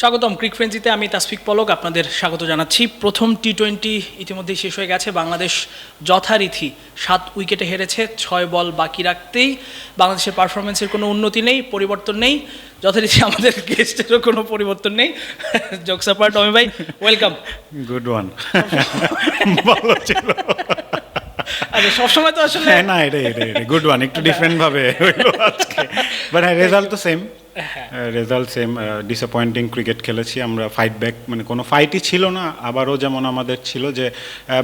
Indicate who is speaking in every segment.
Speaker 1: স্বাগতম ক্রিক ফ্রেন্সিতে আমি তাসফিক পলক আপনাদের স্বাগত জানাচ্ছি। প্রথম টি টোয়েন্টি ইতিমধ্যেই শেষ হয়ে গেছে। বাংলাদেশ যথারীতি সাত উইকেটে হেরেছে ছয় বল বাকি রাখতেই বাংলাদেশের পারফরমেন্সের কোনো উন্নতি নেই পরিবর্তন নেই। যথারীতি আমাদের গেস্টেরও কোনো পরিবর্তন নেই। জোকসাপার টমি ভাই ওয়েলকাম
Speaker 2: গুড ওয়ান ভালো ছিল।
Speaker 1: আচ্ছা সবসময় তো আসলে
Speaker 2: হ্যাঁ না এটা এটা এটা গুড ওয়ান একটু ডিফারেন্ট ভাবে হইল আজকে। বাট হ্যাঁ রেজাল্ট তো same result same disappointing cricket খেলেছি। আমরা ফাইট ব্যাক মানে কোনো ফাইটই ছিল না আবারও যেমন আমাদের ছিল যে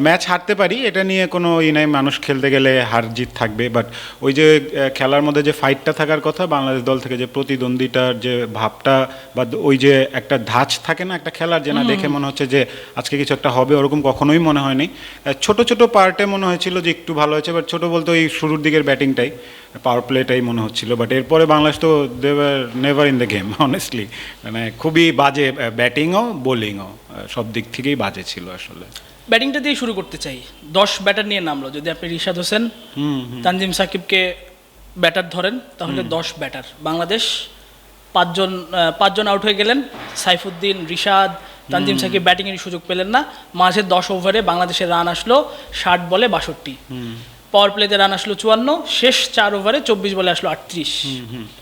Speaker 2: ম্যাচ হারতে পারি এটা নিয়ে কোনো ই নাই মানুষ খেলতে গেলে হার জিত থাকবে। বাট ওই যে খেলার মধ্যে যে ফাইটটা থাকার কথা বাংলাদেশ দল থেকে যে প্রতিদ্বন্দ্বিতার যে ভাবটা বা ওই যে একটা ধাঁচ থাকে না একটা খেলার যে না দেখে মনে হচ্ছে যে আজকে কিছু একটা হবে ওরকম কখনোই মনে হয়নি। ছোট ছোট পার্টে মনে হয়েছিল যে একটু ভালো হয়েছে বাট ছোট বলতে ওই শুরুর দিকের ব্যাটিংটাই পাওয়ার প্লেটাই মনে হচ্ছিল বাট এরপরে বাংলাদেশ তো দেওয়ার never in the game honestly মানে খুবই বাজে ব্যাটিংও বোলিংও সব দিক থেকেই বাজে ছিল আসলে।
Speaker 1: ব্যাটিংটা দিয়ে শুরু করতে চাই। দশ ব্যাটার নিয়ে নামলো যদি আপনি রিশাদ হোসেন তানজিম সাকিবকে ব্যাটার ধরেন তাহলে দশ ব্যাটার বাংলাদেশ পাঁচজন পাঁচজন আউট হয়ে গেলেন সাইফুদ্দিন রিশাদ তানজিম সাকিব ব্যাটিংয়ের সুযোগ পেলেন না। মাঝে দশ ওভারে বাংলাদেশের রান আসলো ষাট বলে বাষট্টি। পাওয়ার প্লেতে রান আসলো চুয়ান্ন শেষ চার ওভারে চব্বিশ বলে আসলো আটত্রিশ।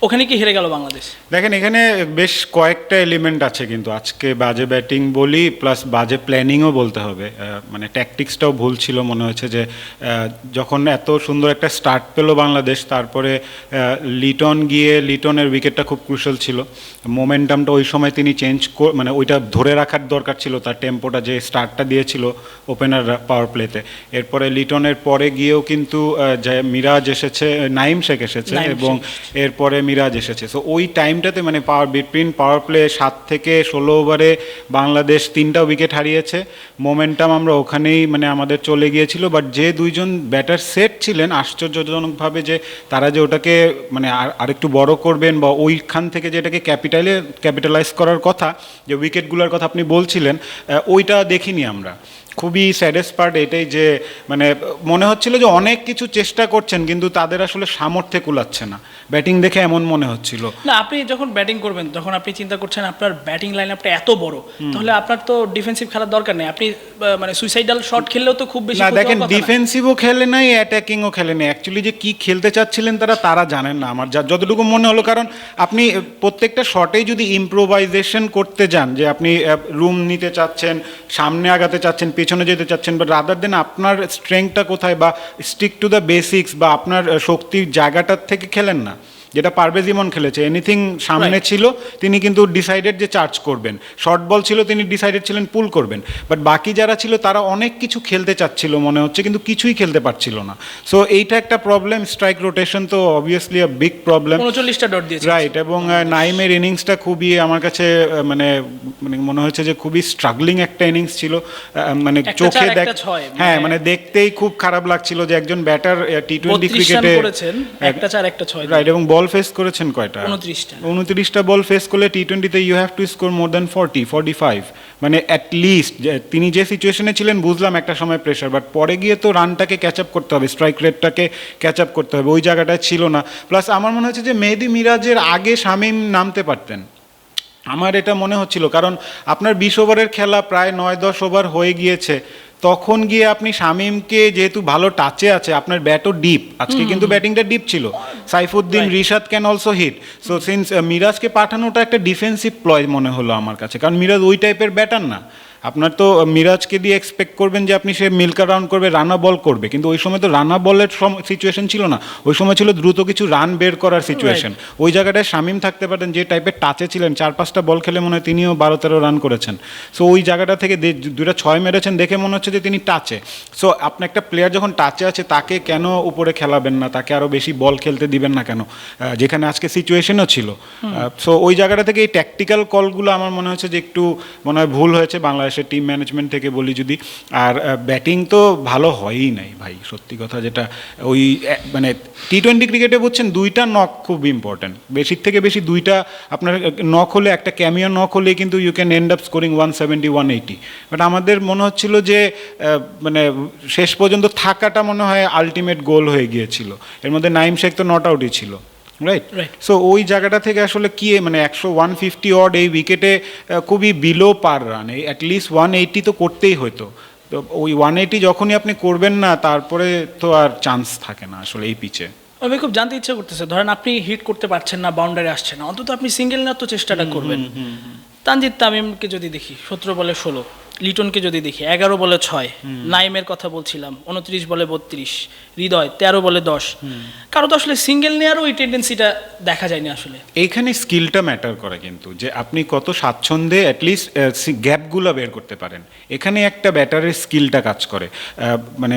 Speaker 1: ওখানে কি হেরে গেল বাংলাদেশ?
Speaker 2: দেখেন এখানে বেশ কয়েকটা এলিমেন্ট আছে কিন্তু। আজকে বাজে ব্যাটিং বলি প্লাস বাজে প্ল্যানিংও বলতে হবে। মানে ট্যাকটিক্সটাও ভুল ছিল মনে হয়েছে যে যখন এত সুন্দর একটা স্টার্ট পেল বাংলাদেশ তারপরে লিটন গিয়ে লিটনের উইকেটটা খুব ক্রুশাল ছিল। মোমেন্টামটা ওই সময় তিনি চেঞ্জ মানে ওইটা ধরে রাখার দরকার ছিল তার টেম্পোটা যে স্টার্টটা দিয়েছিল ওপেনার পাওয়ার প্লেতে এরপরে লিটনের পরে গিয়েও কিন্তু যে মিরাজ এসেছে নাইম শেখ এসেছে এবং এরপরে মিরাজ এসেছে। সো ওই টাইমটাতে মানে পাওয়ার বিটুইন পাওয়ার প্লে সাত থেকে ষোলো ওভারে বাংলাদেশ তিনটা উইকেট হারিয়েছে। মোমেন্টাম আমরা ওখানেই মানে আমাদের চলে গিয়েছিল। বাট যে দুইজন ব্যাটার সেট ছিলেন আশ্চর্যজনকভাবে যে তারা যে ওটাকে মানে আর আরেকটু বড় করবেন বা ওইখান থেকে যে এটাকে ক্যাপিটালে ক্যাপিটালাইজ করার কথা যে উইকেটগুলোর কথা আপনি বলছিলেন ওইটা দেখিনি আমরা। খুবই স্যাডেস্ট পার্ট এটাই যে মানে মনে হচ্ছিল যে অনেক কিছু চেষ্টা করছেন, কিন্তু তাদের আসলে সামর্থ্যে কুলাচ্ছে না। ব্যাটিং দেখে এমন মনে হচ্ছিল।
Speaker 1: না আপনি যখন ব্যাটিং করবেন তখন আপনি চিন্তা করছেন আপনার ব্যাটিং লাইন আপটা এত বড় তাহলে আপনার তো ডিফেন্সিভ খেলার দরকার নেই। আপনি মানে সুইসাইডাল শট খেললেও তো খুব বেশি
Speaker 2: না দেখেন ডিফেন্সিভও খেলে নাই অ্যাটাকিংও খেলে নাই। অ্যাকচুয়ালি যে কি খেলতে চাচ্ছিলেন তারা তারা জানেন না আমার। যা যতটুকু মনে হলো কারণ আপনি প্রত্যেকটা শটেই যদি ইম্প্রোভাইজেশন করতে যান যে আপনি রুম নিতে চাচ্ছেন সামনে আগাতে চাচ্ছেন পেছনে যেতে চাচ্ছেন বাট রাদার দেন আপনার স্ট্রেংথটা কোথায় বা স্টিক টু দ্য বেসিক্স বা আপনার শক্তির জায়গাটার থেকে খেলেন না যেটা পারভেজ ইমন খেলেছে এনিথিং সামনে ছিল তিনি কিন্তু ডিসাইডেড যে চার্জ করবেন। শর্ট বল ছিল তিনি ডিসাইডেড ছিলেন পুল করবেন। বাট বাকি যারা ছিল তারা অনেক কিছু খেলতে চাচ্ছিল মনে হচ্ছে কিন্তু কিছুই খেলতে পারছিল না। সো এইটা একটা প্রবলেম স্ট্রাইক রোটেশন তো অবভিয়াসলি আ বিগ প্রবলেম
Speaker 1: উনচল্লিশটা ডট দিয়েছে।
Speaker 2: রাইট এবং নাইমের ইনিংসটা খুবই আমার কাছে মানে মানে মনে হয়েছে যে খুবই স্ট্রাগলিং একটা ইনিংস ছিল মানে চোখে দেখ হ্যাঁ
Speaker 1: মানে-
Speaker 2: মানে দেখতেই খুব খারাপ লাগছিল যে একজন ব্যাটার টি টোয়েন্টি ক্রিকেটে
Speaker 1: একটা চার একটা ছয়।
Speaker 2: রাইট এবং বল ফেস করেছেন কয়টা?
Speaker 1: উনত্রিশটা।
Speaker 2: উনত্রিশটা বল ফেস করলে টি টোয়েন্টিতে you have to score more than forty forty five মানে অ্যাট লিস্ট তিনি যে সিচুয়েশনে ছিলেন বুঝলাম একটা সময় প্রেশার বাট পরে গিয়ে তো রানটাকে ক্যাচ আপ করতে হবে স্ট্রাইক রেটটাকে ক্যাচ আপ করতে হবে ওই জায়গাটায় ছিল না। প্লাস আমার মনে হচ্ছে যে মেহেদি মিরাজের আগে শামীম নামতে পারতেন। আমার এটা মনে হচ্ছিল কারণ আপনার বিশ ওভারের খেলা প্রায় নয় দশ ওভার হয়ে গিয়েছে। তখন গিয়ে আপনি শামিমকে যেহেতু ভালো টাচে আছে আপনার ব্যাটও ডিপ আজকে কিন্তু ব্যাটিংটা ডিপ ছিল। Saifuddin Rishad can also hit so since মিরাজকে পাঠানোটা একটা ডিফেন্সিভ প্লয় মনে হলো আমার কাছে। কারণ মিরাজ ওই টাইপের ব্যাটার না। আপনার তো মিরাজকে দিয়ে এক্সপেক্ট করবেন যে আপনি সে মিল্কা রাউন্ড করবে রানা বল করবে। কিন্তু ওই সময় তো রানা বলের সিচুয়েশন ছিল না। ওই সময় ছিল দ্রুত কিছু রান বের করার সিচুয়েশন ওই জায়গাটায় শামিম থাকতে পারতেন যে টাইপের টাচে ছিলেন চার পাঁচটা বল খেলে মনে হয় তিনিও বারো তেরো রান করেছেন। সো ওই জায়গাটা থেকে দে- দুইটা ছয় মেরেছেন দেখে মনে হচ্ছে যে তিনি টাচে সো আপনি একটা প্লেয়ার যখন টাচে আছে তাকে কেন উপরে খেলাবেন না? তাকে আরও বেশি বল খেলতে দিবেন না কেন? যেখানে আজকে সিচুয়েশনও ছিল। সো ওই জায়গাটা থেকে এই ট্যাকটিক্যাল কলগুলো আমার মনে হচ্ছে যে একটু মনে হয় ভুল হয়েছে বাংলাদেশের টিম ম্যানেজমেন্ট থেকে বলি যদি, আর ব্যাটিং তো ভালো হয়ই নাই ভাই, সত্যি কথা যেটা, ওই মানে টি টোয়েন্টি ক্রিকেটে বলছেন দুইটা নক খুব ইম্পর্ট্যান্ট বেশির থেকে বেশি দুইটা আপনার নক হলে, একটা ক্যামিও নক হলে কিন্তু you can end up scoring one seventy one eighty but আমাদের মনে হচ্ছিল যে মানে শেষ পর্যন্ত থাকাটা মনে হয় আলটিমেট গোল হয়ে গিয়েছিল। এর মধ্যে নাইম শেখ তো নট আউটই ছিল। রাইট. সো ওই জায়গাটা থেকে আসলে কি মানে একশো ওয়ান ফিফটি অড এই উইকেটে খুবই বিলো পার রান এই অ্যাটলিস্ট ওয়ান এইটি তো করতেই হতো তো ওই ওয়ান এইটি যখনই আপনি করবেন না তারপরে তো আর চান্স থাকে না আসলে এই পিচে
Speaker 1: আমি খুব জানতে ইচ্ছে করতেছে ধরেন আপনি হিট করতে পারছেন না বাউন্ডারি আসছে না অন্তত আপনি সিঙ্গেল নেওয়ার তো চেষ্টাটা করবেন। তানজিদ তামিমকে যদি দেখি সতেরো বলে ষোলো। লিটনকে যদি দেখি এগারো বলে ছয় নাইমের কথা বলছিলাম উনত্রিশ বলে বত্রিশ হৃদয় তেরো বলে দশ। কারও তো আসলে সিঙ্গেল নেওয়ারও ওই টেন্ডেন্সিটা দেখা যায়নি আসলে।
Speaker 2: এইখানে স্কিলটা ম্যাটার করে কিন্তু যে আপনি কত স্বাচ্ছন্দ্যে অ্যাটলিস্ট গ্যাপগুলো বের করতে পারেন। এখানে একটা ব্যাটারের স্কিলটা কাজ করে। মানে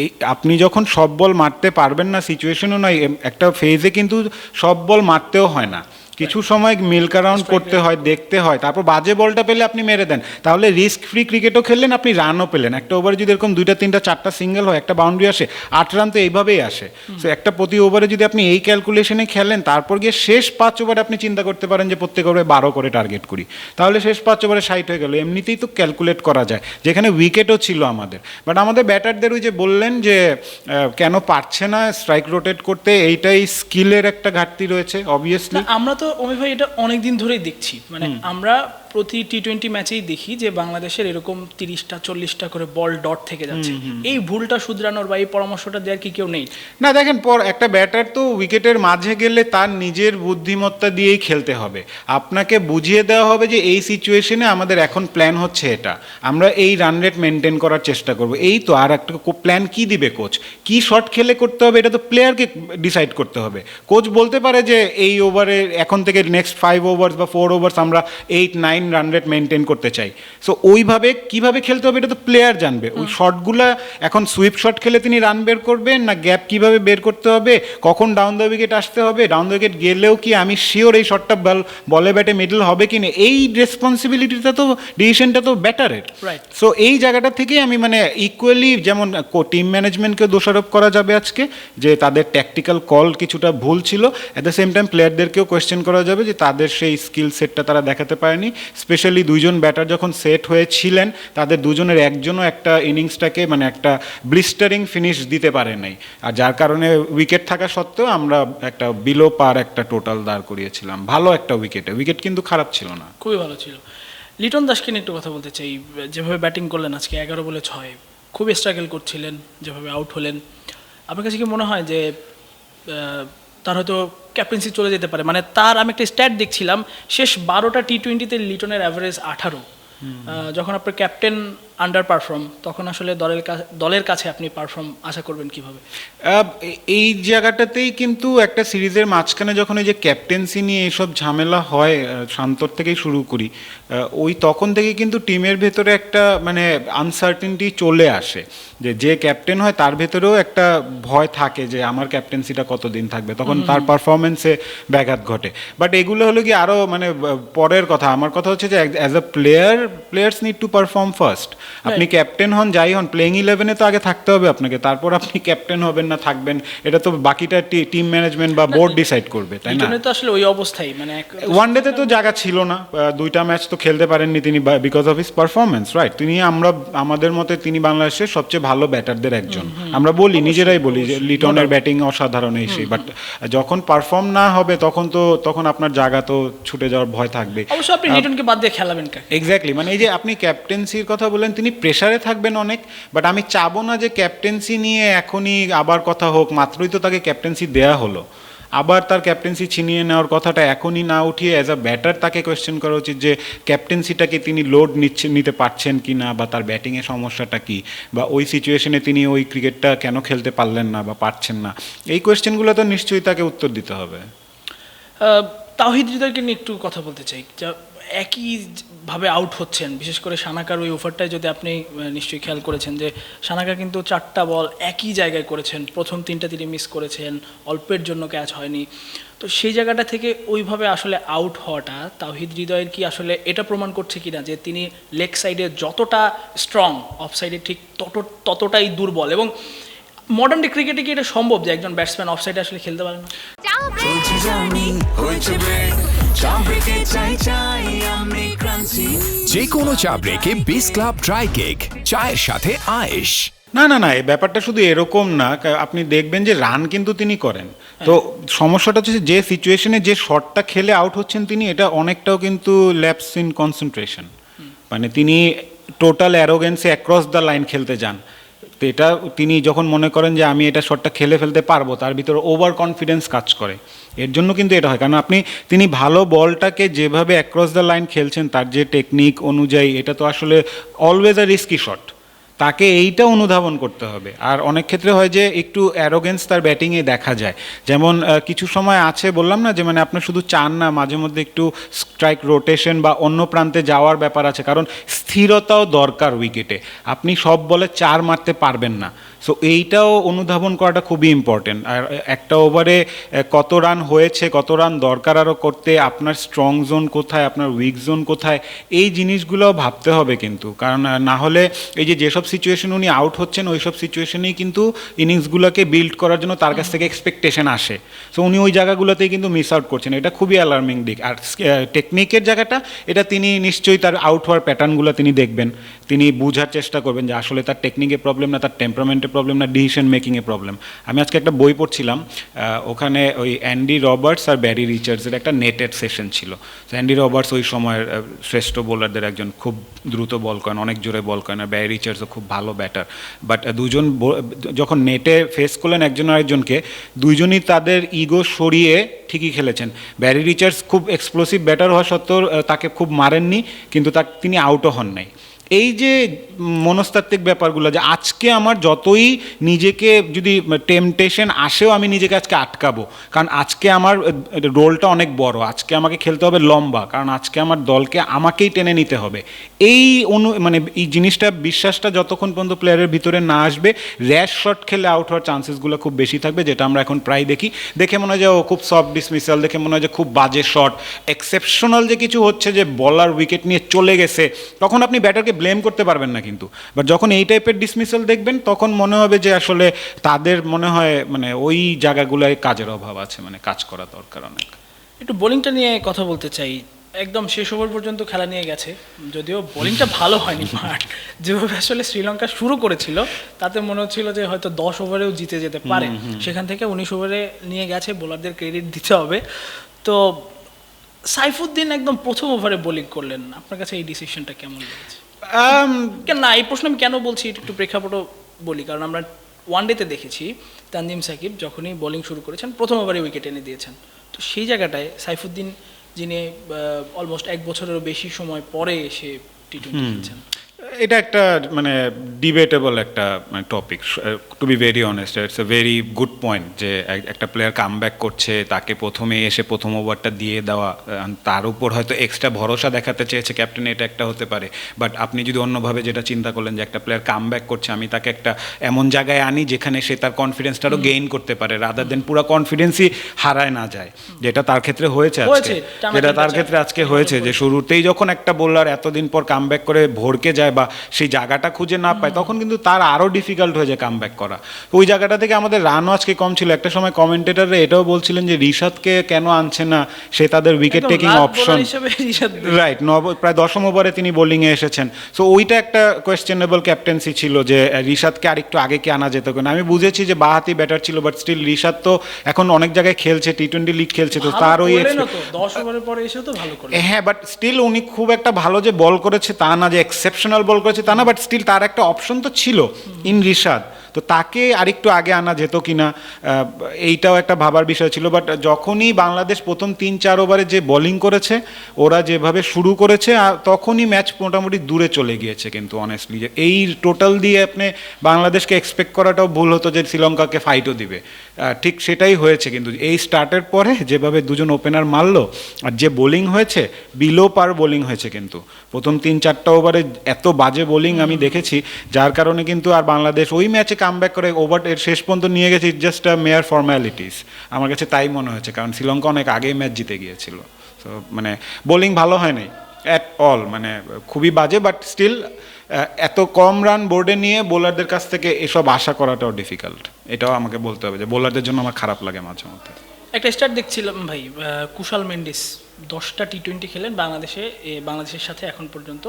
Speaker 2: এই আপনি যখন সব বল মারতে পারবেন না সিচুয়েশনও নয় একটা ফেজে কিন্তু সব বল মারতেও হয় না। কিছু সময় মিল্ক অ্যারাউন্ড করতে হয় দেখতে হয় তারপর বাজে বলটা পেলে আপনি মেরে দেন। তাহলে রিস্ক ফ্রি ক্রিকেটও খেললেন আপনি রানও পেলেন। একটা ওভারে যদি এরকম দুইটা তিনটা চারটা সিঙ্গেল হয় একটা বাউন্ডারি আসে আট রান তো এইভাবেই আসে। সো একটা প্রতি ওভারে যদি আপনি এই ক্যালকুলেশনে খেলেন তারপর গিয়ে শেষ পাঁচ ওভারে আপনি চিন্তা করতে পারেন যে প্রত্যেক ওভারে বারো করে টার্গেট করি। তাহলে শেষ পাঁচ ওভারে সাইট হয়ে গেল। এমনিতেই তো ক্যালকুলেট করা যায়। যেখানে উইকেটও ছিল আমাদের। বাট আমাদের ব্যাটারদের ওই যে বললেন যে কেন পারছে না স্ট্রাইক রোটেট করতে এইটাই স্কিলের একটা ঘাটতি রয়েছে অবভিয়াসলি
Speaker 1: আমরা তো অমি ভাই এটা অনেক দিন ধরেই দেখছি। মানে আমরা প্রতি টি টোয়েন্টি ম্যাচেই দেখি যে বাংলাদেশের এরকম তিরিশটা চল্লিশটা করে বল ডট থেকে যাচ্ছে। এই ভুলটা শুধরানোর বা এই পরামর্শটা দেওয়ার কি কেউ নেই?
Speaker 2: না দেখেন পর একটা ব্যাটার তো উইকেটের মাঝে গেলে তার নিজের বুদ্ধিমত্তা দিয়েই খেলতে হবে। আপনাকে বুঝিয়ে দেওয়া হবে যে এই সিচুয়েশনে আমাদের এখন প্ল্যান হচ্ছে এটা। আমরা এই রান রেট মেনটেন করার চেষ্টা করব। এই তো আর একটা প্ল্যান কি দিবে কোচ কি শট খেলে করতে হবে এটা তো প্লেয়ারকে ডিসাইড করতে হবে। কোচ বলতে পারে যে এই ওভারে এখন থেকে নেক্সট ফাইভ ওভার্স বা ফোর ওভার্স আমরা eight nine run rate maintain করতে চাই। সো ওইভাবে কীভাবে খেলতে হবে এটা তো প্লেয়ার জানবে। ওই শটগুলা এখন সুইপ শট খেলে তিনি রান বের করবেন না গ্যাপ কীভাবে বের করতে হবে? কখন ডাউন দ্য উইকেট আসতে হবে? ডাউন দ্য উইকেট গেলেও কি আমি শিওর এই শটটা বল বলে ব্যাটে মিডল হবে কি না? এই রেসপন্সিবিলিটিটা তো ডিসিশনটা তো ব্যাটারের. সো এই জায়গাটা থেকেই আমি মানে ইকুয়ালি যেমন টিম ম্যানেজমেন্টকে দোষারোপ করা যাবে আজকে যে তাদের ট্যাকটিক্যাল কল কিছুটা ভুল ছিল। অ্যাট দ্য সেম টাইম প্লেয়ারদেরকেও কোয়েশ্চেন করা যাবে যে তাদের সেই স্কিল সেটটা তারা দেখাতে পারেনি। স্পেশালি দুইজন ব্যাটার যখন সেট হয়েছিলেন, তাদের দুজনের একজনও একটা ইনিংসটাকে মানে একটা ব্লিস্টারিং ফিনিশ দিতে পারে নাই। আর যার কারণে উইকেট থাকা সত্ত্বেও আমরা একটা বিলো পার একটা টোটাল দাঁড় করিয়েছিলাম। ভালো একটা উইকেটে উইকেট কিন্তু খারাপ ছিল না।
Speaker 1: খুবই ভালো ছিল। লিটন দাসকে নিয়ে একটু কথা বলতে চাই। যেভাবে ব্যাটিং করলেন আজকে, এগারো বলে ছয়। খুবই স্ট্রাগল করছিলেন, যেভাবে আউট হলেন। আপনার কাছে কি মনে হয় যে তার হয়তো ক্যাপ্টেন্সি চলে যেতে পারে। মানে তার আমি একটা স্ট্যাট দেখছিলাম শেষ বারোটা টি টোয়েন্টিতে লিটনের অ্যাভারেজ আঠারো। যখন আপনার ক্যাপ্টেন আন্ডার পারফর্ম তখন আসলে দলের কাছে দলের কাছে আপনি পারফর্ম আশা করবেন কীভাবে?
Speaker 2: এই জায়গাটাতেই কিন্তু একটা সিরিজের মাঝখানে যখন ওই যে ক্যাপ্টেন্সি নিয়ে এইসব ঝামেলা হয় শান্তর থেকেই শুরু করি ওই তখন থেকে কিন্তু টিমের ভেতরে একটা মানে আনসার্টেনটি চলে আসে। যে যে ক্যাপ্টেন হয় তার ভেতরেও একটা ভয় থাকে যে আমার ক্যাপ্টেন্সিটা কতদিন থাকবে? তখন তার পারফরমেন্সে ব্যাঘাত ঘটে। বাট এগুলো হলো কি আরও মানে পরের কথা। আমার কথা হচ্ছে যে as a player players need to perform first আপনি ক্যাপ্টেন হন যাই হন প্লেইং ইলেভেনে তো আগে থাকতে হবে আপনাকে। তারপর আপনি ক্যাপ্টেন হবেন না থাকবেন। এটা তো বাকিটা টিম ম্যানেজমেন্ট বা বোর্ড ডিসাইড করবে তাই না?
Speaker 1: তো আসলে ওই অবস্থাই মানে
Speaker 2: ওয়ান ডেতে তো জায়গা ছিল না। দুইটা ম্যাচ তো খেলতে পারেননি তিনি because of his performance right তিনি আমরা আমাদের মতে তিনি বাংলাদেশের সবচেয়ে ভালো ব্যাটারদের একজন। আমরা বলি নিজেরাই বলি যে লিটনের ব্যাটিং অসাধারণ এই সেই বাট যখন পারফর্ম না হবে তখন তো তখন আপনার জায়গা তো ছুটে যাওয়ার ভয় থাকবে।
Speaker 1: অবশ্য আপনি লিটনকে বাদ দিয়ে খেলাবেন
Speaker 2: এক্স্যাক্টলি মানে এই যে আপনি ক্যাপ্টেন্সির কথা বলেন তিনি প্রেশারে থাকবেন অনেক বাট আমি চাবো না যে ক্যাপ্টেন্সি নিয়ে এখনই আবার কথা হোক, মাত্রই তো তাকে ক্যাপ্টেন্সি দেয়া হলো। আবার তার ক্যাপ্টেন্সি ছিনিয়ে নেওয়ার কথাটা এখনই না উঠিয়ে অ্যাজ আ ব্যাটার তাকে কোয়েশ্চেন করা উচিত যে ক্যাপ্টেন্সিটাকে তিনি লোড নিচ্ছে, নিতে পারছেন কি না, বা তার ব্যাটিংয়ে সমস্যাটা কি, বা ওই সিচুয়েশনে তিনি ওই ক্রিকেটটা কেন খেলতে পারলেন না, বা পারছেন না। এই কোয়েশ্চেনগুলো তো নিশ্চয়ই তাকে উত্তর দিতে হবে।
Speaker 1: তাওহিদ হৃদয়কে নিয়ে একটু কথা বলতে চাই। যা একই ভাবে আউট হচ্ছেন। বিশেষ করে সানাকার ওই ওভারটায় যদি আপনি নিশ্চয়ই খেয়াল করেছেন যে সানাকা কিন্তু চারটা বল একই জায়গায় করেছেন। প্রথম তিনটা তিনি মিস করেছেন, অল্পের জন্য ক্যাচ হয়নি। তো সেই জায়গাটা থেকে ওইভাবে আসলে আউট হওয়াটা, তাওহিদ হৃদয়ের কি আসলে এটা প্রমাণ করছে কিনা যে তিনি লেগ সাইডে যতটা স্ট্রং অফ সাইডে ঠিক তত, ততটাই দুর্বল এবং মডার্ন ডে ক্রিকেটে কি এটা সম্ভব যে একজন ব্যাটসম্যান অফ সাইডে আসলে খেলতে পারে না?
Speaker 3: যে কোনো চা ব্রেকে বিস ক্লাব ড্রাই কেক চায়ের সাথে আয়েশ।
Speaker 2: না না না এই ব্যাপারটা শুধু এরকম না আপনি দেখবেন যে রান কিন্তু তিনি করেন। তো সমস্যাটা হচ্ছে যে সিচুয়েশনে যে শটটা খেলে আউট হচ্ছেন তিনি এটা অনেকটাও কিন্তু ল্যাপস ইন কনসেন্ট্রেশন মানে তিনি টোটাল অ্যারোগেন্সে অ্যাক্রস দ্য লাইন খেলতে যান। তো এটা তিনি যখন মনে করেন যে আমি এটা শটটা খেলে ফেলতে পারব, তার ভিতরে ওভার কনফিডেন্স কাজ করে। এর জন্য কিন্তু এটা হয়। কারণ আপনি, তিনি ভালো বলটাকে যেভাবে অ্যাক্রস দ্য লাইন খেলছেন, তার যে টেকনিক অনুযায়ী, এটা তো আসলে অলওয়েজ আ রিস্কি শট তাকে এইটা অনুধাবন করতে হবে। আর অনেক ক্ষেত্রে হয় যে একটু অ্যারোগেন্স তার ব্যাটিংয়ে দেখা যায়। যেমন কিছু সময় আছে বললাম না যে মানে আপনি শুধু চান না, মাঝে মধ্যে একটু স্ট্রাইক রোটেশন বা অন্য প্রান্তে যাওয়ার ব্যাপার আছে। কারণ স্থিরতাও দরকার উইকেটে আপনি সব বলে চার মারতে পারবেন না। সো এইটাও অনুধাবন করাটা খুবই ইম্পর্টেন্ট আর একটা ওভারে কত রান হয়েছে, কত রান দরকার আরও করতে, আপনার স্ট্রং জোন কোথায়, আপনার উইক জোন কোথায়, এই জিনিসগুলো ভাবতে হবে কিন্তু। কারণ না হলে এই যে যেসব সিচুয়েশন উনি আউট হচ্ছেন ওই সব সিচুয়েশনেই কিন্তু ইনিংসগুলোকে বিল্ড করার জন্য তার কাছ থেকে এক্সপেকটেশন আসে। সো উনি ওই জায়গাগুলোতেই কিন্তু মিস আউট করছেন। এটা খুবই অ্যালার্মিং দিক। আর টেকনিকের জায়গাটা, এটা তিনি নিশ্চয়ই তার আউট হওয়ার প্যাটার্নগুলো তিনি দেখবেন। তিনি বোঝার চেষ্টা করবেন যে আসলে তার টেকনিকে প্রবলেম না, তার টেম্পারমেন্টে প্রবলেম না ডিসিশন মেকিংয়ে প্রবলেম আমি আজকে একটা বই পড়ছিলাম ওখানে ওই অ্যান্ডি রবার্টস আর ব্যারি রিচার্ডসের একটা নেটেড সেশন ছিল। তো অ্যান্ডি রবার্টস ওই সময়ের শ্রেষ্ঠ বোলারদের একজন খুব দ্রুত বল করেন, অনেক জোরে বল করেন, আর ব্যারি রিচার্ডসও খুব ভালো ব্যাটার বাট দুজন যখন নেটে ফেস করলেন একজন আরেকজনকে দুইজনই তাদের ইগো সরিয়ে ঠিকই খেলেছেন। ব্যারি রিচার্ডস খুব এক্সপ্লোসিভ ব্যাটার হওয়া সত্ত্বেও তাকে খুব মারেননি, কিন্তু তাক, তিনি আউটও হন নাই। এই যে মনস্তাত্ত্বিক ব্যাপারগুলো, যে আজকে আমার যতই নিজেকে যদি টেমটেশন আসেও আমি নিজেকে আজকে আটকাবো, কারণ আজকে আমার রোলটা অনেক বড়, আজকে আমাকে খেলতে হবে লম্বা, কারণ আজকে আমার দলকে আমাকেই টেনে নিতে হবে। এই অনু মানে এই জিনিসটা, বিশ্বাসটা যতক্ষণ পর্যন্ত প্লেয়ারের ভিতরে না আসবে র্যাশ শট খেলে আউট হওয়ার চান্সেসগুলো খুব বেশি থাকবে, যেটা আমরা এখন প্রায় দেখি। দেখে মনে হয় যে ও খুব সফট ডিসমিসাল দেখে মনে হয় যে খুব বাজে শট এক্সেপশনাল যে কিছু হচ্ছে যে বলার উইকেট নিয়ে চলে গেছে, তখন আপনি ব্যাটারকে ব্লেম করতে পারবেন না কিন্তু। বাট যখন এই টাইপের ডিসমিসাল দেখবেন তখন মনে হবে যে আসলে তাদের মনে হয় মানে ওই জায়গাগুলোয় কাজের অভাব আছে মানে কাজ করা দরকার অনেক।
Speaker 1: একটু বোলিংটা নিয়ে কথা বলতে চাই। একদম শেষ ওভার পর্যন্ত খেলা নিয়ে গেছে যদিও বোলিংটা ভালো হয়নি বাট যেভাবে আসলে শ্রীলঙ্কা শুরু করেছিল তাতে মনে হচ্ছিল যে হয়তো দশ ওভারেও জিতে যেতে পারে। সেখান থেকে উনিশ ওভারে নিয়ে গেছে বোলারদের ক্রেডিট দিতে হবে। তো সাইফুদ্দিন একদম প্রথম ওভারে বোলিং করলেন আপনার কাছে এই ডিসিশনটা কেমন লেগেছে? না এই প্রশ্ন আমি কেন বলছি একটু প্রেক্ষাপটও বলি কারণ আমরা ওয়ান ডেতে দেখেছি তানজিম সাকিব যখনই বোলিং শুরু করেছেন প্রথম ওভারে উইকেট এনে দিয়েছেন। তো সেই জায়গাটায় সাইফুদ্দিন যিনি অলমোস্ট এক বছরেরও বেশি সময় পরে এসে টি টোয়েন্টি খেলছেন।
Speaker 2: এটা একটা মানে ডিবেটেবল একটা topic to be very honest it's a very good point যে একটা প্লেয়ার কাম ব্যাক করছে তাকে প্রথমে এসে প্রথম ওভারটা দিয়ে দেওয়া তার উপর হয়তো এক্সট্রা ভরসা দেখাতে চেয়েছে ক্যাপ্টেন এটা একটা হতে পারে. বাট আপনি যদি অন্যভাবে যেটা চিন্তা করলেন যে একটা প্লেয়ার কাম ব্যাক করছে আমি তাকে একটা এমন জায়গায় আনি যেখানে সে তার কনফিডেন্সটা আরও গেইন করতে পারে রাদার দেন পুরো কনফিডেন্সই হারায় না যায় যেটা তার ক্ষেত্রে হয়েছে আজকে। যেটা তার ক্ষেত্রে আজকে হয়েছে যে শুরুতেই যখন একটা বোলার এতদিন পর কাম করে ভরকে যায় বা সেই জায়গাটা খুঁজে না পায় তখন কিন্তু তার আরও ডিফিকাল্ট হয়ে যায় কাম করা। ওই জায়গাটা থেকে আমাদের রানও আজকে কম ছিল। একটা সময় কমেন্টেটাররা এটাও বলছিলেন যে রিশাদকে কেন আনছে না সে তাদের উইকেট টেকিং অপশন রাইট নব প্রায় দশম ওভারে তিনি বোলিংয়ে এসেছেন। সো ওইটা একটা কোয়েশ্চেনেবল ক্যাপ্টেন্সি ছিল যে রিশাদকে আরেকটু আগে কি আনা যেত কিনা। আমি বুঝেছি যে বাহাতি ব্যাটার ছিল বাট স্টিল রিশাদ তো এখন অনেক জায়গায় খেলছে টি টোয়েন্টি লিগ খেলছে তো তার ওই হ্যাঁ বাট স্টিল উনি খুব একটা ভালো যে বল করেছে তা না যে এক্সেপশনাল বল করেছে তা না বাট স্টিল তার একটা অপশন তো ছিল ইন রিশাদ তো তাকে আরেকটু আগে আনা যেত কিনা এইটাও একটা ভাবার বিষয় ছিল বাট যখনই বাংলাদেশ প্রথম তিন, চার ওভারে যে বোলিং করেছে, ওরা যেভাবে শুরু করেছে তখনই ম্যাচ মোটামুটি দূরে চলে গিয়েছে কিন্তু অনেস্টলি যে এই টোটাল দিয়ে আপনি বাংলাদেশকে এক্সপেক্ট করাটাও ভুল হতো যে শ্রীলঙ্কাকে ফাইটও দিবে। ঠিক সেটাই হয়েছে কিন্তু এই স্টার্টের পরে যেভাবে দুজন ওপেনার মারলো, আর যে বোলিং হয়েছে বিলো পার বোলিং হয়েছে কিন্তু। প্রথম তিন, চারটা ওভারে এত বাজে বোলিং আমি দেখেছি, যার কারণে কিন্তু আর বাংলাদেশ ওই ম্যাচে কাম করে ওভার এর শেষ পর্যন্ত নিয়ে গেছে ইট জাস্ট মেয়ার ফর্ম্যালিটিস আমার কাছে তাই মনে হয়েছে কারণ শ্রীলঙ্কা অনেক আগেই ম্যাচ জিতে গিয়েছিল। তো মানে বোলিং ভালো হয়নি অ্যাট অল মানে খুবই বাজে বাট স্টিল এত কম রান বোর্ডে নিয়ে বোলারদের কাছ থেকে এসব আশা করাটাও ডিফিকাল্ট এটাও আমাকে বলতে হবে যে বোলারদের জন্য আমার খারাপ লাগে মাঝে মধ্যে।
Speaker 1: একটা স্টার্ট দেখছিলাম ভাই কুশাল মেন্ডিস দশটা টি টোয়েন্টি খেলেন বাংলাদেশে বাংলাদেশের সাথে এখন পর্যন্ত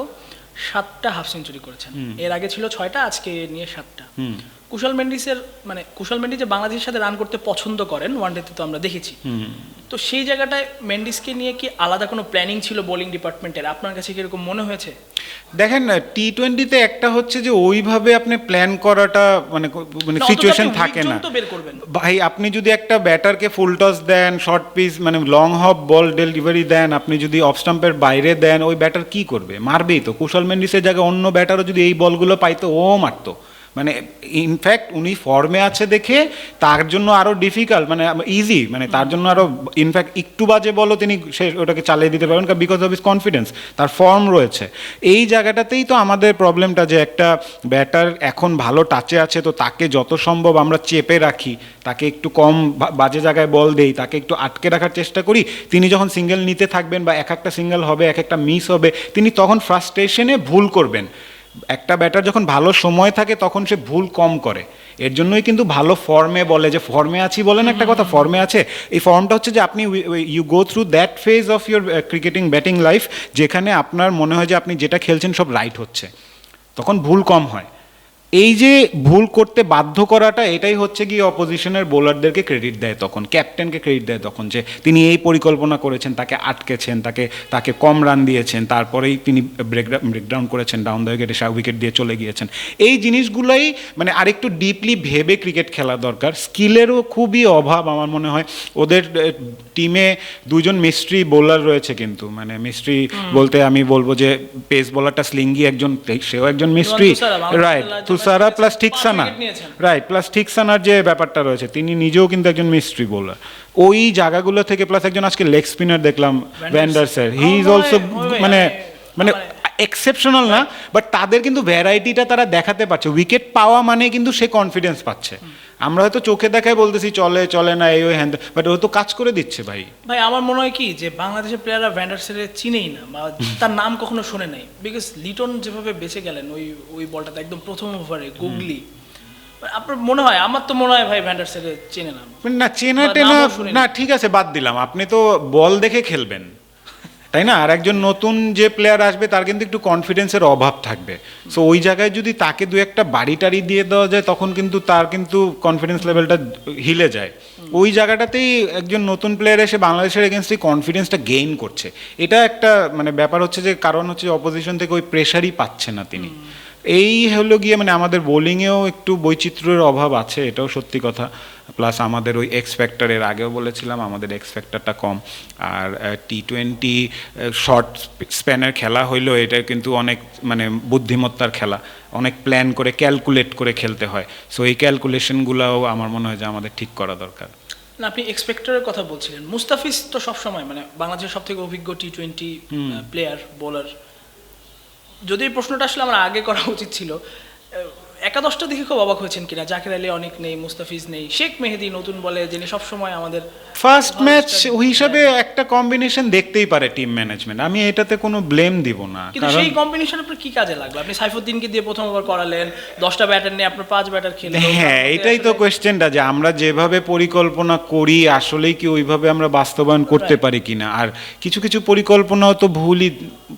Speaker 1: সাতটা হাফ সেঞ্চুরি করেছেন। এর আগে ছিল ছয়টা আজকে নিয়ে সাতটা। কুশাল মেন্ডিসের মানে কুশাল মেন্ডিস যে বাংলাদেশের সাথে রান করতে পছন্দ করেন ওয়ানডেতে তো আমরা দেখেছি। তো সেই জায়গাটায় মেন্ডিসকে নিয়ে কি আলাদা কোনো প্ল্যানিং ছিল বোলিং ডিপার্টমেন্টের আপনার কাছে কি এরকম মনে হয়েছে?
Speaker 2: দেখেন না টি টোয়েন্টিতে একটা হচ্ছে যে ওইভাবে আপনি প্ল্যান করাটা মানে মানে সিচুয়েশন থাকে না। ভাই আপনি যদি একটা ব্যাটারকে ফুল টস দেন শর্ট পিচ মানে লং হপ বল ডেলিভারি দেন আপনি যদি অফ স্টাম্পের বাইরে দেন ওই ব্যাটার কি করবে? মারবেই তো। কুশল মেন্ডিসের জায়গায় অন্য ব্যাটারও যদি এই বলগুলো পাইতো ও মারতো। মানে ইনফ্যাক্ট উনি ফর্মে আছে দেখে তার জন্য আরও ডিফিকাল্ট মানে ইজি মানে তার জন্য আরও ইনফ্যাক্ট একটু বাজে বলো তিনি সে ওটাকে চালিয়ে দিতে পারবেন বিকজ অফ ইস কনফিডেন্স তার ফর্ম রয়েছে। এই জায়গাটাতেই তো আমাদের প্রবলেমটা যে একটা ব্যাটার এখন ভালো টাচে আছে তো তাকে যত সম্ভব আমরা চেপে রাখি তাকে একটু কম বাজে জায়গায় বল দেই তাকে একটু আটকে রাখার চেষ্টা করি। তিনি যখন সিঙ্গেল নিতে থাকবেন বা এক একটা সিঙ্গেল হবে এক একটা মিস হবে তিনি তখন ফ্রাস্ট্রেশনে ভুল করবেন। একটা ব্যাটার যখন ভালো সময় থাকে তখন সে ভুল কম করে। এর জন্যই কিন্তু ভালো ফর্মে বলে যে ফর্মে আছি বলেন একটা কথা ফর্মে আছে। এই ফর্মটা হচ্ছে যে আপনি you go through that phase of your cricketing batting life যেখানে আপনার মনে হয় যে আপনি যেটা খেলছেন সব রাইট হচ্ছে। তখন ভুল কম হয়। এই যে ভুল করতে বাধ্য করাটা এটাই হচ্ছে গিয়ে অপোজিশনের বোলারদেরকে ক্রেডিট দেয় তখন। ক্যাপ্টেনকে ক্রেডিট দেয় তখন যে তিনি এই পরিকল্পনা করেছেন তাকে আটকেছেন তাকে তাকে কম রান দিয়েছেন তারপরেই তিনি ব্রেক ব্রেকডাউন করেছেন ডাউন দ্য উইকেটে উইকেট দিয়ে চলে গিয়েছেন। এই জিনিসগুলোই মানে আরেকটু ডিপলি ভেবে ক্রিকেট খেলা দরকার। স্কিলেরও খুবই অভাব আমার মনে হয়। ওদের টিমে দুজন মিস্ট্রি বোলার রয়েছে কিন্তু। মানে মিস্ট্রি বলতে আমি বলব যে পেস বোলারটা স্লিঙ্গি একজন সেও একজন মিস্ট্রি রাইট
Speaker 1: ম্যাচে
Speaker 2: প্লাস ঠিকসানা রাইট প্লাস ঠিকসানার যে ব্যাপারটা রয়েছে তিনি নিজেও কিন্তু একজন মিস্ট্রি বোলার ওই জায়গাগুলো থেকে প্লাস একজন আজকে লেগ স্পিনার দেখলাম Vandersay he is also
Speaker 1: মানে
Speaker 2: মানে এক্সেপশনাল না বাট তাদের কিন্তু ভ্যারাইটিটা তারা দেখাতে পারছে। উইকেট পাওয়া মানে কিন্তু সে কনফিডেন্স পাচ্ছে। আমরা হয়তো চোখে দেখায় বলতেছি চলে চলে না এই ওই হ্যান্ড বাট ও তো কাজ করে দিচ্ছে ভাই।
Speaker 1: ভাই আমার মনে হয় কি যে বাংলাদেশের প্লেয়াররা ভ্যান্ডারসের চিনেই না বা তার নাম কখনো শুনে নাই। বিকজ লিটন যেভাবে বেঁচে গেলেন ওই ওই বলটাতে একদম প্রথম ওভারে গুগলি আপনার মনে হয় আমার তো মনে হয় ভাই চেনে না।
Speaker 2: না চেনা টেনা না ঠিক আছে বাদ দিলাম। আপনি তো বল দেখে খেলবেন। তাই না? আর একজন নতুন যে প্লেয়ার আসবে তার কিন্তু একটু কনফিডেন্সের অভাব থাকবে। সো ওই জায়গায় যদি তাকে দু একটা বাড়ি টাড়ি দিয়ে দেওয়া যায় তখন কিন্তু তার কিন্তু কনফিডেন্স লেভেলটা হিলে যায়। ওই জায়গাটাতেই একজন নতুন প্লেয়ার এসে বাংলাদেশের এগেনস্ট এই কনফিডেন্সটা গেইন করছে। এটা একটা মানে ব্যাপার হচ্ছে যে কারণ হচ্ছে অপোজিশন থেকে ওই প্রেশারই পাচ্ছে না তিনি। এই হলো গিয়ে মানে আমাদের বোলিংয়েও একটু বৈচিত্র্যের অভাব আছে এটাও সত্যি কথা। প্লাস আমাদের ওই এক্স ফ্যাক্টরের আগেও বলেছিলাম আমাদের এক্স ফ্যাক্টরটা কম। আর টি টোয়েন্টি শর্ট স্প্যানের খেলা হইলেও এটা কিন্তু অনেক মানে বুদ্ধিমত্তার খেলা। অনেক প্ল্যান করে ক্যালকুলেট করে খেলতে হয়। সো এই ক্যালকুলেশনগুলোও আমার মনে হয় যে আমাদের ঠিক করা দরকার।
Speaker 1: না আপনি এক্সপেক্টরের কথা বলছিলেন। মুস্তাফিজ তো সবসময় মানে বাংলাদেশের সব থেকে অভিজ্ঞ টি টোয়েন্টি প্লেয়ার বোলার যদি প্রশ্নটা আসলে আমার আগে করা উচিত ছিল একাদশটা দেখে খুব অবাক হয়েছেন কিনা? জাকির আলী অনেক নেই মুস্তাফিজ নেই শেখ মেহেদি নতুন বলে যিনি সবসময় আমাদের
Speaker 2: ফার্স্ট ম্যাচ
Speaker 1: start
Speaker 2: হিসাবে একটা কম্বিনেশন দেখতেই পারে টিম ম্যানেজমেন্ট আমি এটাতে কোনো ব্লেম দিব না
Speaker 1: কিন্তু সেই কম্বিনেশন আপনার কি কাজে লাগল? আপনি সাইফুদ্দিনকে দিয়ে প্রথম ওভার করালেন দশটা ব্যাটার নিয়ে আপনার পাঁচ ব্যাটার খেলে
Speaker 2: হ্যাঁ এটাই তো কোয়েশ্চেনটা যে আমরা যেভাবে পরিকল্পনা করি আসলেই কি ওইভাবে আমরা বাস্তবায়ন করতে পারি কিনা? আর কিছু কিছু পরিকল্পনাও তো ভুলই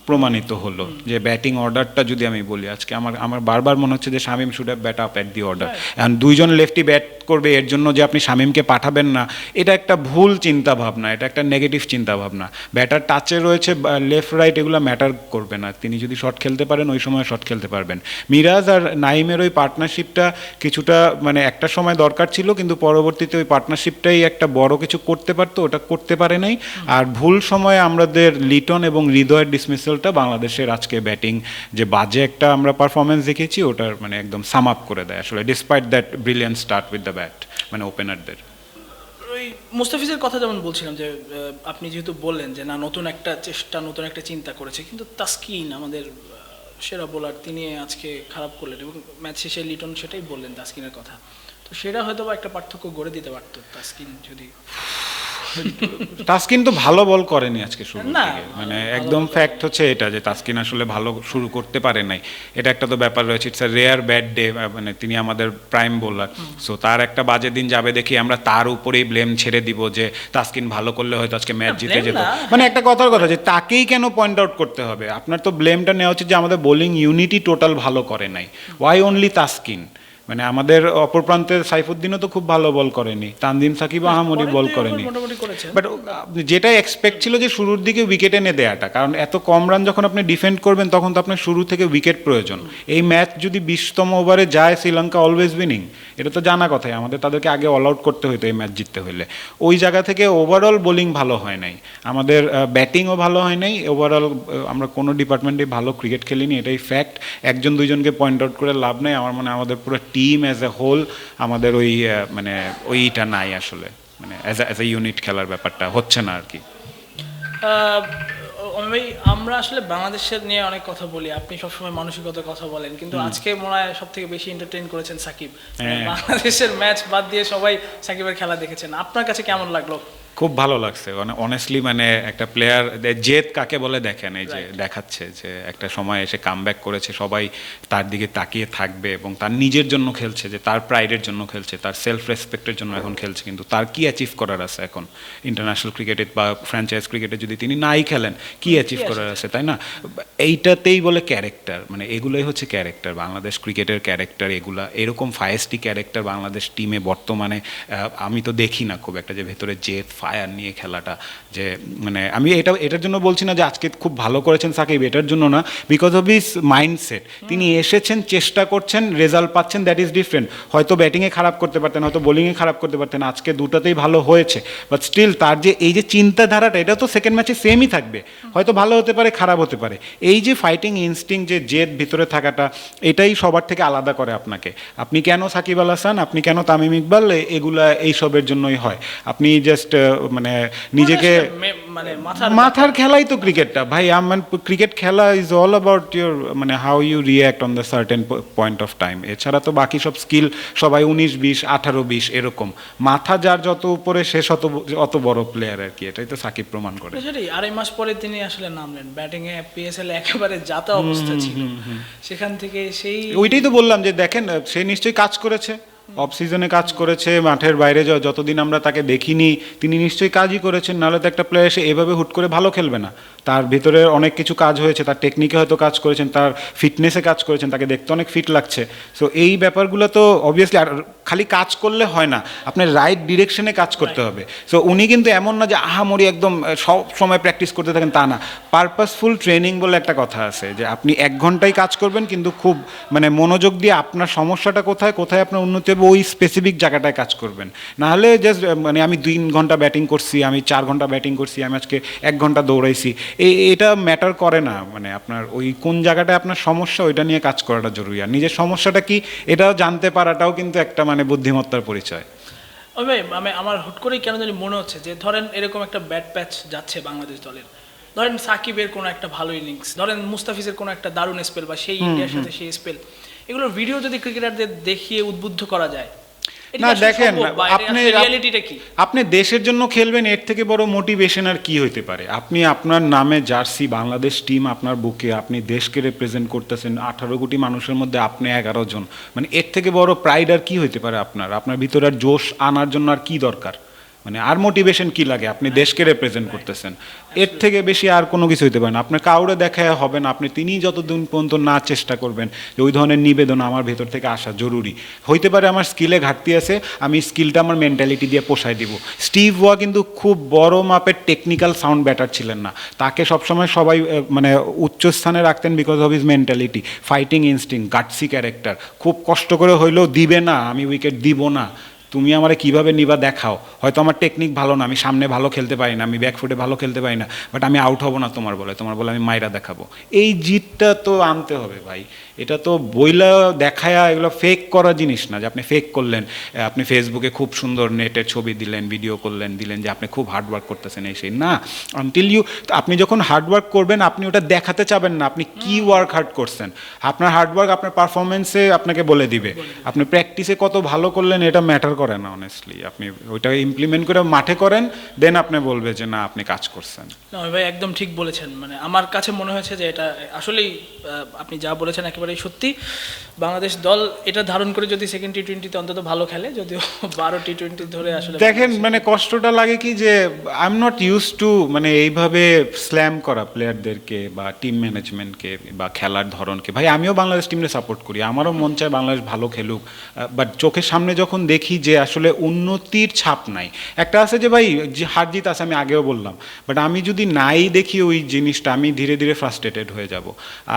Speaker 2: প্রমাণিত হলো যে ব্যাটিং অর্ডারটা যদি আমি বলি আজকে আমার আমার বারবার মনে হচ্ছে যে Shamim should have bat up at the order এখন দুইজন লেফটি ব্যাট করবে এর জন্য যে আপনি শামিমকে পাঠাবেন না এটা একটা ভুল চিন্তা ভাবনা এটা একটা নেগেটিভ চিন্তা ভাবনা ব্যাটার টাচে রয়েছে লেফট রাইট এগুলো ম্যাটার করবে না। তিনি যদি শট খেলতে পারেন ওই সময় শট খেলতে পারবেন। মিরাজ আর নাইমের ওই পার্টনারশিপটা কিছুটা মানে একটা সময় দরকার ছিল কিন্তু পরবর্তীতে ওই পার্টনারশিপটাই একটা বড় কিছু করতে পারতো ওটা করতে পারে নাই। আর ভুল সময়ে আমাদের লিটন এবং হৃদয়ের ডিসমিসালটা বাংলাদেশের আজকে ব্যাটিং যে বাজে একটা আমরা পারফরমেন্স দেখেছি ওটার মানে একদম সাম আপ করে দেয় আসলে despite that brilliant start with the bat মানে ওপেনারদের
Speaker 1: ওই মুস্তাফিজের কথা যেমন বলছিলাম যে আপনি যেহেতু বললেন যে, না, নতুন একটা চেষ্টা, নতুন একটা চিন্তা করেছে, কিন্তু তাস্কিন আমাদের সেরা বোলার তিনি আজকে খারাপ করলেন এবং ম্যাচ শেষে লিটন সেটাই বললেন তাস্কিনের কথা। তো সেটা হয়তো বা একটা পার্থক্য গড়ে দিতে পারতো তাস্কিন যদি
Speaker 2: তাসকিন তো ভালো বল করেনি আজকে শুরু মানে একদম ফ্যাক্ট হচ্ছে এটা যে তাসকিন আসলে ভালো শুরু করতে পারে নাই। এটা একটা তো ব্যাপার রয়েছে it's a rare bad day মানে তিনি আমাদের প্রাইম বোলার সো তার একটা বাজে দিন যাবে দেখি আমরা তার উপরেই ব্লেম ছেড়ে দিব যে তাসকিন ভালো করলে হয়তো আজকে ম্যাচ জিতে যেত। মানে একটা কথার কথা যে তাকেই কেন পয়েন্ট আউট করতে হবে? আপনার তো ব্লেমটা নেওয়া উচিত যে আমাদের বোলিং ইউনিটি টোটাল ভালো করে নাই। Why only Taskin? মানে আমাদের অপর প্রান্তে সাইফুদ্দিনও তো খুব ভালো বল করেনি তানজিম সাকিব আহামরি
Speaker 1: পরের
Speaker 2: বল করেনি। বাট যেটা এক্সপেক্ট ছিল যে শুরুর দিকে উইকেট এনে দেয়াটা কারণ এত কম রান যখন আপনি ডিফেন্ড করবেন তখন তো আপনার শুরু থেকে উইকেট প্রয়োজন। এই ম্যাচ যদি বিশতম ওভারে যায় শ্রীলঙ্কা অলওয়েজ উইনিং এটা তো জানা কথাই। আমাদের তাদেরকে আগে অল আউট করতে হতো এই ম্যাচ জিততে হলে ওই জায়গা থেকে ওভারঅল বোলিং ভালো হয় নাই। আমাদের ব্যাটিংও ভালো হয় নাই। ওভারঅল আমরা কোনো ডিপার্টমেন্টে ভালো ক্রিকেট খেলিনি এটাই ফ্যাক্ট একজন দুইজনকে পয়েন্ট আউট করে লাভ নেই। আমার মনে আমাদের পুরো টিম অ্যাজ এ হোল আমাদের ওই মানে ওইটা নাই আসলে। মানে অ্যাজ অ্যাজ এ ইউনিট খেলার ব্যাপারটা হচ্ছে না আর কি
Speaker 1: ভাই আমরা আসলে বাংলাদেশের নিয়ে অনেক কথা বলি। আপনি সবসময় মানসিকতার কথা বলেন। কিন্তু আজকে মনে হয় সব থেকে বেশি এন্টারটেইন করেছেন সাকিব।
Speaker 2: হ্যাঁ।
Speaker 1: বাংলাদেশের ম্যাচ বাদ দিয়ে সবাই সাকিবের খেলা দেখেছেন। আপনার কাছে কেমন লাগল?
Speaker 2: খুব ভালো লাগছে। মানে অনেস্টলি মানে একটা প্লেয়ার জেদ কাকে বলে দেখেন এই যে দেখাচ্ছে যে একটা সময় এসে কাম করেছে সবাই তার দিকে তাকিয়ে থাকবে এবং তার নিজের জন্য খেলছে যে তার প্রাইডের জন্য খেলছে তার সেলফ রেসপেক্টের জন্য এখন খেলছে কিন্তু তার কি অ্যাচিভ করার আছে এখন? ইন্টারন্যাশনাল ক্রিকেটে বা ফ্র্যাঞ্চাইজ ক্রিকেটে যদি তিনি নাই খেলেন কি অ্যাচিভ করার আছে তাই না? এইটাতেই বলে ক্যারেক্টার মানে এগুলোই হচ্ছে ক্যারেক্টার বাংলাদেশ ক্রিকেটের ক্যারেক্টার এগুলা এরকম ফায়েস্টি ক্যারেক্টার বাংলাদেশ টিমে বর্তমানে আমি তো দেখি না খুব একটা যে ভেতরে জেদ ফায়ার নিয়ে খেলাটা যে মানে আমি এটা এটার জন্য বলছি না যে আজকে খুব ভালো করেছেন সাকিব এটার জন্য না বিকজ অফ হিস মাইন্ডসেট তিনি এসেছেন চেষ্টা করছেন রেজাল্ট পাচ্ছেন দ্যাট ইজ ডিফারেন্ট হয়তো ব্যাটিংয়ে খারাপ করতে পারতেন হয়তো বোলিংয়ে খারাপ করতে পারতেন আজকে দুটাতেই ভালো হয়েছে। বাট স্টিল তার যে এই যে চিন্তাধারাটা এটা তো সেকেন্ড ম্যাচে সেমই থাকবে। হয়তো ভালো হতে পারে খারাপ হতে পারে। এই যে ফাইটিং ইনস্টিং যে জেদ ভিতরে থাকাটা এটাই সবার থেকে আলাদা করে আপনাকে। আপনি কেন সাকিব আল হাসান? আপনি কেন তামিম ইকবাল? এগুলা এইসবের জন্যই হয়। আপনি জাস্ট মানে নিজেকে
Speaker 1: মানে মাথার
Speaker 2: মাথার খেলাই তো ক্রিকেটটা। ভাই আমার ক্রিকেট খেলা ইজ অল অ্যাবাউট ইউর মানে how you react on the certain point of time এছাড়া তো বাকি সব স্কিল সবাই উনিশ বিশ আঠারো বিশ এরকম। মাথা যার যত উপরে সে অত অত বড় প্লেয়ার আর কি। এটাই তো সাকিব প্রমাণ করে।
Speaker 1: সেটাই আড়াই মাস পরে তিনি আসলে নামলেন। ব্যাটিং এ পিএসএল একেবারে যাতা অবস্থা ছিল। সেখান থেকে সেই
Speaker 2: ওইটাই তো বললাম যে দেখেন সে নিশ্চয়ই কাজ করেছে। অফ সিজনে কাজ করেছে, মাঠের বাইরে যতদিন আমরা তাকে দেখিনি, তিনি নিশ্চয়ই কাজই করেছেন, নাহলে তো একটা প্লেয়ার এসে এভাবে হুট করে ভালো খেলবে না। তার ভিতরে অনেক কিছু কাজ হয়েছে, তার টেকনিকে হয়তো কাজ করেছেন, তার ফিটনেসে কাজ করেছেন, তাকে দেখতে অনেক ফিট লাগছে। সো এই ব্যাপারগুলো তো অবভিয়াসলি আর খালি কাজ করলে হয় না, আপনার রাইট ডিরেকশনে কাজ করতে হবে। সো উনি কিন্তু এমন না যে আহামরি একদম সব সময় প্র্যাকটিস করতে থাকেন, তা না। পারপাসফুল ট্রেনিং বলে একটা কথা আছে, যে আপনি এক ঘন্টায় কাজ করবেন, কিন্তু খুব মানে মনোযোগ দিয়ে আপনার সমস্যাটা কোথায় কোথায় আপনার উন্নতি হবে, ওই স্পেসিফিক জায়গাটায় কাজ করবেন। নাহলে জাস্ট মানে আমি দুই ঘণ্টা ব্যাটিং করছি, আমি চার ঘণ্টা ব্যাটিং করছি, আমি আজকে এক ঘণ্টা দৌড়াইছি। এটা ম্যাটার করে না মানে আপনার ওই কোন জায়গাটায় আপনার সমস্যা ওইটা নিয়ে কাজ করাটা জরুরি। আর নিজের সমস্যাটা কি এটাও জানতে পারাটাও কিন্তু একটা মানে বুদ্ধিমত্তার পরিচয়।
Speaker 1: আমি আমার হুট করেই কেন জানি মনে হচ্ছে যে ধরেন এরকম একটা ব্যাট প্যাচ যাচ্ছে বাংলাদেশ দলের। ধরেন সাকিবের কোনো একটা ভালো ইনিংস ধরেন মুস্তাফিজের কোনো একটা দারুণ স্পেল বা সেই ইন্ডিয়ার সাথে সেই স্পেল এগুলোর ভিডিও যদি ক্রিকেটারদের দেখিয়ে উদ্বুদ্ধ করা যায়
Speaker 2: না দেখেন আপনি আপনি দেশের জন্য খেলবেন এর থেকে বড় মোটিভেশন আর কি হইতে পারে? আপনি আপনার নামে জার্সি বাংলাদেশ টিম আপনার বুকে আপনি দেশকে রিপ্রেজেন্ট করতেছেন আঠারো কোটি মানুষের মধ্যে আপনি এগারো জন। মানে এর থেকে বড় প্রাইড আর কি হইতে পারে আপনার? আপনার ভিতরে আর জোশ আনার জন্য আর কি দরকার? মানে আর মোটিভেশন কি লাগে? আপনি দেশকে রিপ্রেজেন্ট করতেছেন। এর থেকে বেশি আর কোনো কিছু হইতে পারে না। আপনার কাউরে দেখা হবে না। আপনি তিনি যতদিন পর্যন্ত না চেষ্টা করবেন যে ওই ধরনের নিবেদন আমার ভেতর থেকে আসা জরুরি। হইতে পারে আমার স্কিলে ঘাটতি আছে, আমি স্কিলটা আমার মেন্টালিটি দিয়ে পোষায় দিব। স্টিভ ওয়া কিন্তু খুব বড় মাপের টেকনিক্যাল সাউন্ড ব্যাটার ছিলেন না। তাকে সবসময় সবাই মানে উচ্চ স্থানে রাখতেন because of his mentality fighting instinct gutsy character খুব কষ্ট করে হইলেও দিবে না, আমি উইকেট দিব না। তুমি আমারে কীভাবে নিবা দেখাও। হয়তো আমার টেকনিক ভালো না আমি সামনে ভালো খেলতে পারি না আমি ব্যাকফুটে ভালো খেলতে পারি না বাট আমি আউট হব না তোমার বলে তোমার বলে আমি মাইরা দেখাবো। এই জিতটা তো আনতে হবে ভাই এটা তো বইলা দেখায়া এগুলো ফেক করা জিনিস না যে আপনি ফেক করলেন আপনি ফেসবুকে খুব সুন্দর নেটের ছবি দিলেন ভিডিও করলেন দিলেন যে আপনি খুব হার্ড ওয়ার্ক করতেছেন এই সেই। না আনটিল ইউ আপনি যখন হার্ড ওয়ার্ক করবেন আপনি ওটা দেখাতে চাবেন না আপনি কি ওয়ার্ক হার্ড করছেন। আপনার হার্ড ওয়ার্ক আপনার পারফরমেন্সে আপনাকে বলে দিবে আপনি প্র্যাকটিসে কত ভালো করলেন এটা ম্যাটার করে না অনেস্টলি আপনি ওইটা ইমপ্লিমেন্ট করে মাঠে করেন দেন আপনি বলবে যে না আপনি কাজ করছেন।
Speaker 1: না ভাই একদম ঠিক বলেছেন। মানে আমার কাছে মনে হয়েছে যে এটা আসলেই আপনি যা বলেছেন একেবারেই সত্যি। বাংলাদেশ দল এটা ধারণ করে যদি সেকেন্ড টি টোয়েন্টিতে অন্তত ভালো খেলে যদিও বারো টি টোয়েন্টি ধরে আসলে
Speaker 2: দেখেন মানে কষ্টটা লাগে কি যে I am not use to মানে এইভাবে স্ল্যাম করা প্লেয়ারদেরকে বা টিম ম্যানেজমেন্টকে বা খেলার ধরনকে। ভাই আমিও বাংলাদেশ টিমকে সাপোর্ট করি। আমারও মন চায় বাংলাদেশ ভালো খেলুক। বাট চোখের সামনে যখন দেখি যে আসলে উন্নতির ছাপ নাই। একটা আছে যে ভাই যে হার জিত আছে আমি আগেও বললাম বাট আমি যদি নাই দেখি ওই জিনিসটা আমি ধীরে ধীরে ফ্রাস্ট্রেটেড হয়ে যাব।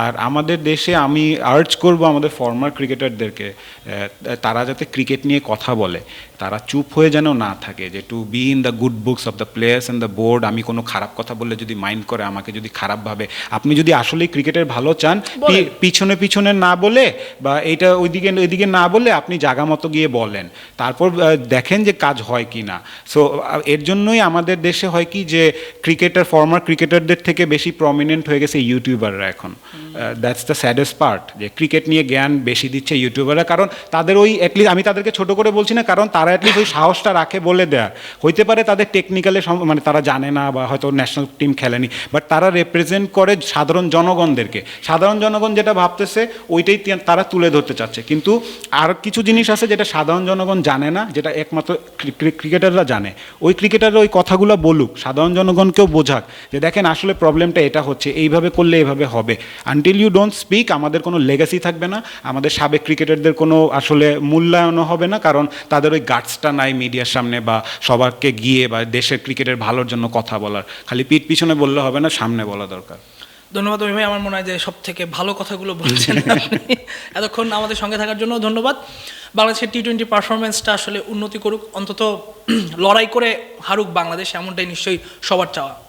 Speaker 2: আর আমাদের দেশে আমি আর্জ করব আমাদের ফর্মার ক্রিকেটারদেরকে তারা যাতে ক্রিকেট নিয়ে কথা বলে। তারা চুপ হয়ে যেন না থাকে যে to be in the good books of the players and the board আমি কোনো খারাপ কথা বললে যদি মাইন্ড করে আমাকে যদি খারাপ ভাবে। আপনি যদি আসলেই ক্রিকেটের ভালো চান পিছনে পিছনে না বলে বা এইটা ওইদিকে ওইদিকে না বলে আপনি জাগা মতো গিয়ে বলেন। তারপর আহ, দেখেন যে কাজ হয় কি না। সো এর জন্যই আমাদের দেশে হয় কি যে ক্রিকেটার ফর্মার ক্রিকেটারদের থেকে বেশি প্রমিনেন্ট হয়ে গেছে ইউটিউবাররা এখন। দ্যাটস দ্য স্যাডেস্ট পার্ট যে ক্রিকেট নিয়ে জ্ঞান বেশি দিচ্ছে ইউটিউবাররা। কারণ তাদের ওই অ্যাটলিস্ট আমি তাদেরকে ছোট করে বলছি না কারণ তারা অ্যাটলিস্ট ওই সাহসটা রাখে বলে দেয়ার হইতে পারে তাদের টেকনিক্যালে মানে তারা জানে না বা হয়তো ন্যাশনাল টিম খেলেনি বাট তারা রেপ্রেজেন্ট করে সাধারণ জনগণদেরকে। সাধারণ জনগণ যেটা ভাবতেছে ওইটাই তারা তুলে ধরতে চাচ্ছে। কিন্তু আর কিছু জিনিস আছে যেটা সাধারণ জনগণ জানে না, যেটা একমাত্র ক্রি- ক্রি- ক্রিকেটাররা জানে। ওই ক্রিকেটাররা ওই কথাগুলো বলুক, সাধারণ জনগণকেও বোঝাক যে দেখেন আসলে প্রবলেমটা এটা হচ্ছে, এইভাবে করলে এইভাবে হবে। আনটিল ইউ ডোন্ট স্পিক আমাদের কোনো লেগাসি থাকবে না, আমাদের সাবেক ক্রিকেটারদের কোনো আসলে মূল্যায়নও হবে না, কারণ তাদের ওই গার্ডসটা নাই মিডিয়ার সামনে বা সবারকে গিয়ে বা দেশের ক্রিকেটের ভালোর জন্য কথা বলার। খালি পিঠ পিছনে বললে হবে না, সামনে বলা দরকার।
Speaker 1: ধন্যবাদ ওই ভাই আমার মনে হয় যে সব থেকে ভালো কথাগুলো বলছেন আপনি। এতক্ষণ আমাদের সঙ্গে থাকার জন্য ধন্যবাদ। বাংলাদেশের টি টোয়েন্টি পারফরমেন্সটা আসলে উন্নতি করুক অন্তত লড়াই করে হারুক বাংলাদেশ এমনটাই নিশ্চয়ই সবার চাওয়া।